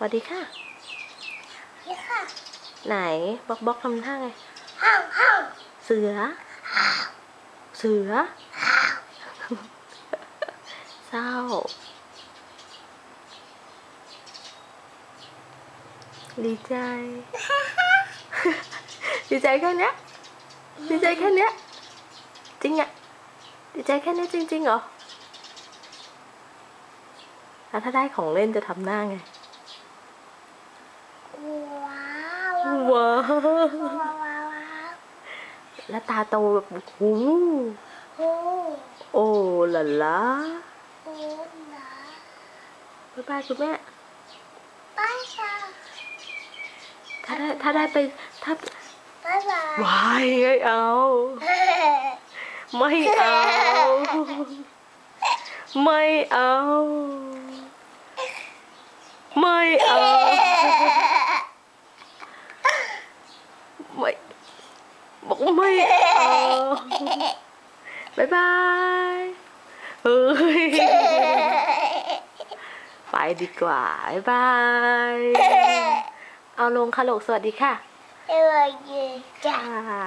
สวัสดีค่ะนี่ค่ะ ไหนบล็อกบล็อกทำท่าไงห้องห้องเสือ เสือ เศร้า ดีใจ ดีใจแค่เนี้ย ดีใจแค่เนี้ย จริงอะดีใจแค่เนี้ยจริงๆเหรอ แล้วถ้าได้ของเล่นจะทำหน้าไง ว้าวว้าวว้าวว้าวแล้วตาโตแบบโอ้โหโอ้ โอ้ละละ โอ้นะ บ๊ายบายคุณแม่ ไปค่ะถ้าได้ถ้าได้ไปถ้าบ๊ายบายวายไม่เอาไม่เอาไม่เอาไม่เอาไม่บอกว่าไม่เอาบายบายเฮ้ยไปดีกว่าบายบาย เอาลงค่ะลูกสวัสดีค่ะเอวเยจ้าค่ะ